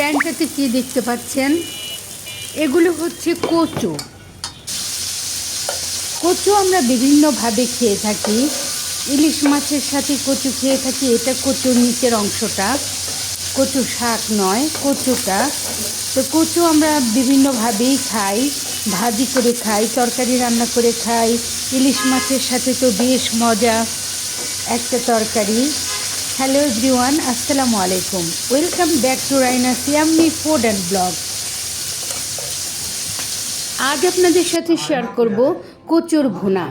প্যানটাতে কি দেখতে পাচ্ছেন? এগুলো হচ্ছে কচু। কচু আমরা বিভিন্নভাবে খেয়ে থাকি। ইলিশ মাছের সাথে কচু খেয়ে থাকি, এটা কচুর নিচের অংশটা। কচু শাক নয়, কচুটা। তো কচু আমরা বিভিন্নভাবেই খাই, ভাজি করে খাই, তরকারি রান্না করে খাই। ইলিশ মাছের সাথে তো বেশ মজা একটা তরকারি। হ্যালো এভরিওয়ান আসসালামু আলাইকুম welcome back to Raina Siamoni food and blog আজ আপনাদের সাথে শেয়ার করব কচুর ভুনা।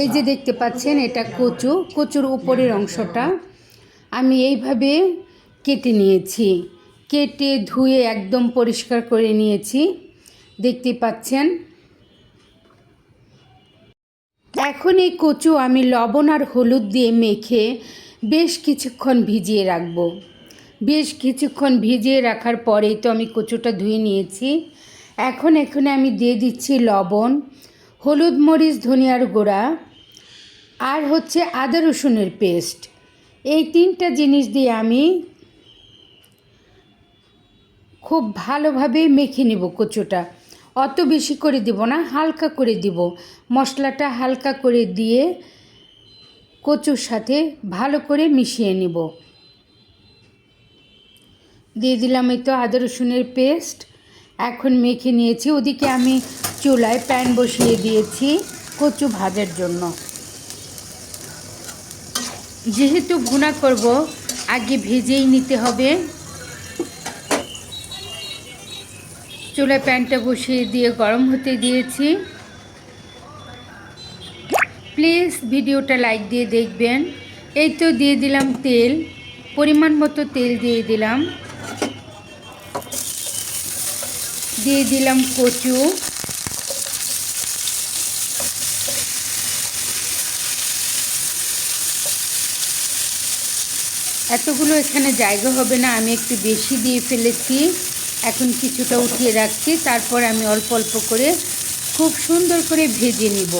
এই যে দেখতে পাচ্ছেন, এটা কচু। কচুর উপরের অংশটা আমি এইভাবে কেটে নিয়েছি। কেটে ধুয়ে একদম পরিষ্কার করে নিয়েছি। দেখতে পাচ্ছেন? এখন এই কচু আমি লবণ আর হলুদ দিয়ে মেখে বেশ কিছুক্ষণ ভিজিয়ে রাখব। বেশ কিছুক্ষণ ভিজিয়ে রাখার পরেই তো আমি কচুটা ধুয়ে নিয়েছি। এখন এখানে আমি দিয়ে দিচ্ছি লবণ, হলুদ মরিচ, ধনিয়ার গুঁড়া আর হচ্ছে আদা রসুনের পেস্ট। এই তিনটা জিনিস দিয়ে আমি খুব ভালোভাবে মেখে নেব কচুটা। অত বেশি করে দিব না, হালকা করে দিব। মশলাটা হালকা করে দিয়ে কচুর সাথে ভালো করে মিশিয়ে নিব। দিয়ে দিলাম এই তো আদা রসুনের পেস্ট। এখন মেখে নিয়েছি। ওদিকে আমি চুলায় প্যান বসিয়ে দিয়েছি কচু ভাজার জন্য। যেহেতু ভুনা করব, আগে ভেজেই নিতে হবে। চুলায় প্যানটা বসিয়ে দিয়ে গরম হতে দিয়েছি। প্লিজ ভিডিওটা লাইক দিয়ে দেখবেন। এই তো দিয়ে দিলাম তেল, পরিমাণ মতো তেল দিয়ে দিলাম। দিয়ে দিলাম কচু। এতগুলো এখানে জায়গা হবে না, আমি একটু বেশি দিয়ে ফেলেছি। এখন কিছুটা উঠিয়ে রাখছি, তারপর আমি অল্প অল্প করে খুব সুন্দর করে ভেজে নিব।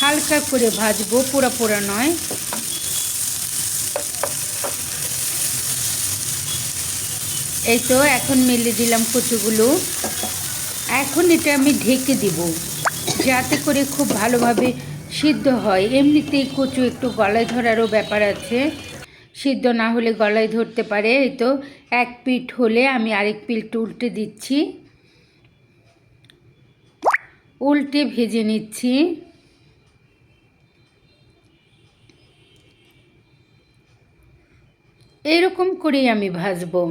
হালকা করে ভাজবো, পোড়া পোড়া নয়। এই তো এখন মেলে দিলাম কচুগুলো। এখন এটা আমি ঢেকে দিব, যাতে করে খুব ভালোভাবে সিদ্ধ হয়। এমনিতেই কচু একটু গলায় ধরারও ব্যাপার আছে। সিদ্ধ না হলে গলায় ধরতে পারে। এই তো এক পিঠ হলে আমি আরেক পিঠ উল্টে দিচ্ছি। উল্টে ভেজে নিচ্ছি। এরকম করেই আমি ভাজবো।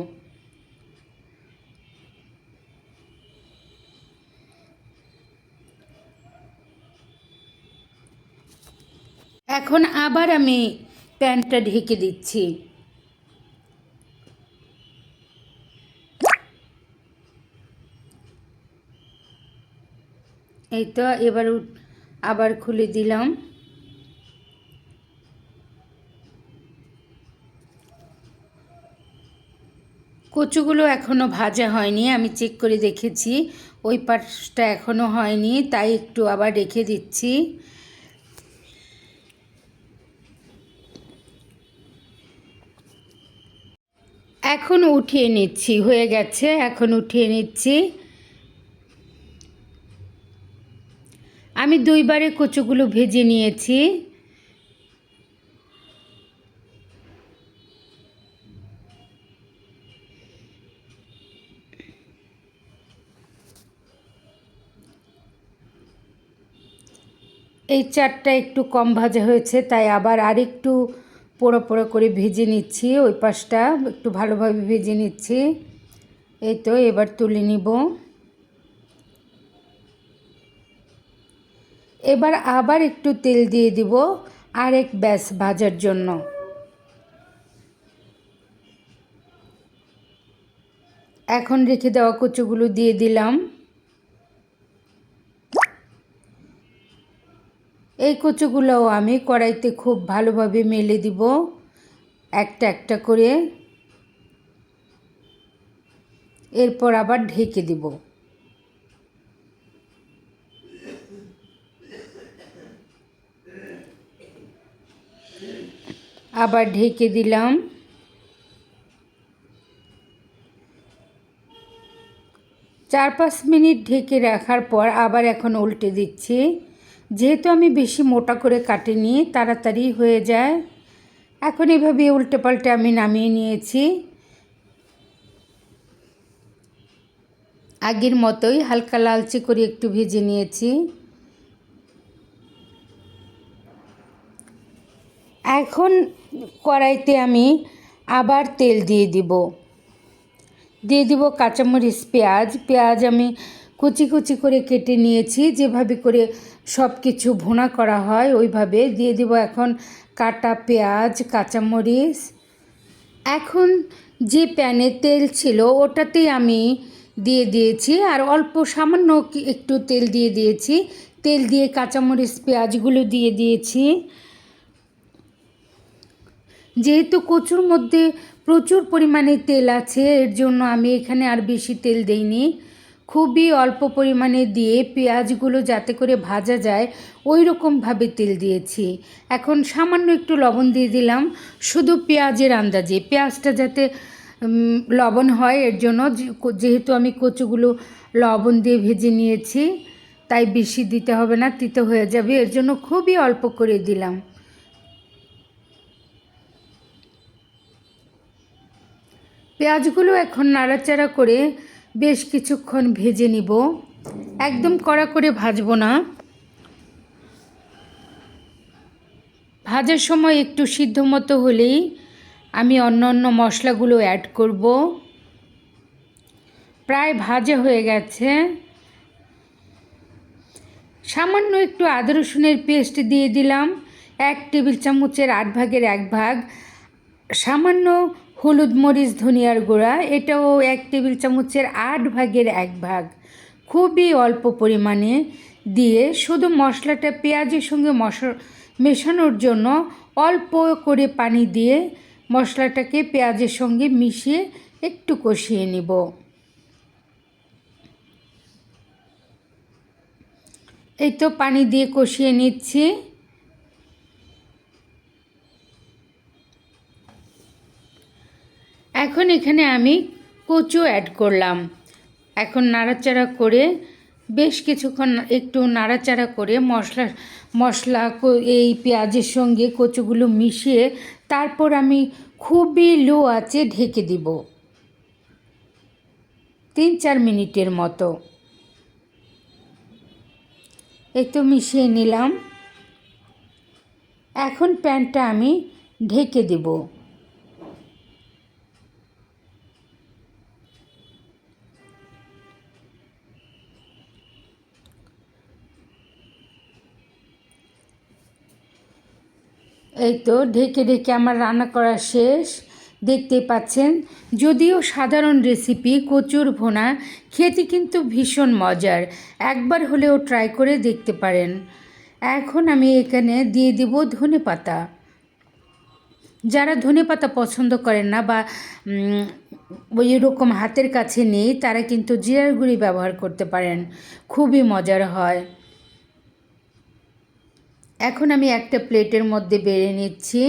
এখন আবার আমি প্যানটা ঢেকে দিচ্ছি। এই তো এবার আবার খুলে দিলাম। কচুগুলো এখনও ভাজা হয়নি, আমি চেক করে দেখেছি। ওই পাশটা এখনও হয়নি, তাই একটু আবার রেখে দিচ্ছি। এখন উঠিয়ে নিচ্ছি, হয়ে গেছে, এখন উঠিয়ে নিচ্ছি। আমি দুইবারে কচুগুলো ভেজে নিয়েছি। এই চারটা একটু কম ভাজা হয়েছে, তাই আবার আরেকটু পোড়ো পোড়ো করে ভেজে নিচ্ছি। ওই পাশটা একটু ভালোভাবে ভেজে নিচ্ছি। এই তো এবার তুলে নিব। এবার আবার একটু তেল দিয়ে দিব আরেক ব্যাস ভাজার জন্য। এখন রেখে দেওয়া কচুগুলো দিয়ে দিলাম। কচুগুলোও আমি কড়াইতে খুব ভালোভাবে মেলে দিব। একটা একটা করে। এরপর আবার ঢেকে দিব। আবার ঢেকে দিলাম। চার পাঁচ মিনিট ঢেকে রাখার পর আবার এখন উল্টে দিচ্ছি। যেহেতু আমি বেশি মোটা করে কাটিনি, তাড়াতাড়ি হয়ে যায়। এখন এভাবে উল্টে পাল্টে আমি নামিয়ে নিয়েছি। আগের মতোই হালকা লালচে করে একটু ভেজে নিয়েছি। এখন কড়াইতে আমি আবার তেল দিয়ে দিব। দিয়ে দিব কাঁচামরিচ পেঁয়াজ। পেঁয়াজ আমি কুচি কুচি করে কেটে নিয়েছি, যেভাবে করে সব কিছু ভুনা করা হয় ওইভাবে। দিয়ে দিব এখন কাটা পেঁয়াজ, কাঁচামরিচ। এখন যে প্যানে তেল ছিল ওটাতেই আমি দিয়ে দিয়েছি আর অল্প সামান্য একটু তেল দিয়ে দিয়েছি। তেল দিয়ে কাঁচামরিচ, পেঁয়াজগুলো দিয়ে দিয়েছি। যেহেতু কচুর মধ্যে প্রচুর পরিমাণে তেল আছে, এর জন্য আমি এখানে আর বেশি তেল দেইনি। খুবই অল্প পরিমাণে দিয়ে পেঁয়াজগুলো যাতে করে ভাজা যায় ওই রকমভাবে তেল দিয়েছি। এখন সামান্য একটু লবণ দিয়ে দিলাম। শুধু পেঁয়াজের আন্দাজে। পেঁয়াজটা যাতে লবণ হয়, এর জন্য যেহেতু আমি কচুগুলো লবণ দিয়ে ভেজে নিয়েছি, তাই বেশি দিতে হবে না, তিতো হয়ে যাবে। এর জন্য খুবই অল্প করে দিলাম। পেঁয়াজগুলো এখন নাড়াচাড়া করে বেশ কিছুক্ষণ ভেজে নিব। একদম কড়া করে ভাজবো না। ভাজার সময় একটু সিদ্ধ মতো হলেই আমি অন্য অন্য মশলাগুলো অ্যাড করব। প্রায় ভাজা হয়ে গেছে। সামান্য একটু আদা রসুনের পেস্ট দিয়ে দিলাম। এক টেবিল চামচের আট ভাগের এক ভাগ। সামান্য হলুদ মরিচ, ধনিয়ার গুঁড়া, এটাও এক টেবিল চামচের আট ভাগের এক ভাগ। খুবই অল্প পরিমাণে দিয়ে শুধু মশলাটা পেঁয়াজের সঙ্গে মশ মেশানোর জন্য অল্প করে পানি দিয়ে মশলাটাকে পেঁয়াজের সঙ্গে মিশিয়ে একটু কষিয়ে নিব। এই তো পানি দিয়ে কষিয়ে নিচ্ছি। এখন এখানে আমি কচু অ্যাড করলাম। এখন নাড়াচাড়া করে বেশ কিছুক্ষণ একটু নাড়াচাড়া করে মশলা মশলা এই পেঁয়াজের সঙ্গে কচুগুলো মিশিয়ে তারপর আমি খুবই লো আছে ঢেকে দিব। তিন চার মিনিটের মতো। তো মিশিয়ে নিলাম। এখন প্যানটা আমি ঢেকে দেবো। এই তো ঢেকে ঢেকে আমার রান্না করা শেষ। দেখতে পাচ্ছেন, যদিও সাধারণ রেসিপি কচুর ভোনা, খেতে কিন্তু ভীষণ মজার। একবার হলেও ট্রাই করে দেখতে পারেন। এখন আমি এখানে দিয়ে দিব ধনে পাতা। যারা ধনে পাতা পছন্দ করেন না বা ওই রকম হাতের কাছে নেই, তারা কিন্তু জিরার গুঁড়ি ব্যবহার করতে পারেন। খুবই মজার হয়। এখন আমি একটা প্লেটের মধ্যে বেড়ে নিচ্ছি।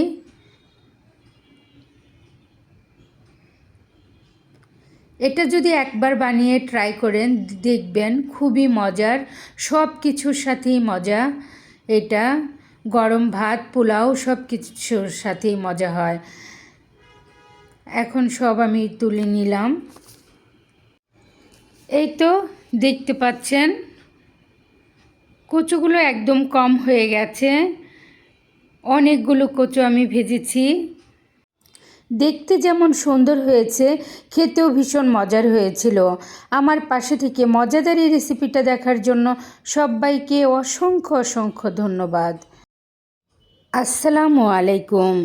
এটা যদি একবার বানিয়ে ট্রাই করেন, দেখবেন খুবই মজার সব কিছুর সাথেই মজা। এটা গরম ভাত, পোলাও সব কিছুর সাথেই মজা হয়। এখন সব আমি তুলে নিলাম। এই তো দেখতে পাচ্ছেন কচুগুলো একদম কম হয়ে গেছে। অনেকগুলো কচু আমি ভেজেছি। দেখতে যেমন সুন্দর হয়েছে, খেতেও ভীষণ মজার হয়েছিল। আমার পাশে থেকে মজাদার এই রেসিপিটা দেখার জন্য সবাইকে অসংখ্য অসংখ্য ধন্যবাদ। আসসালামু আলাইকুম।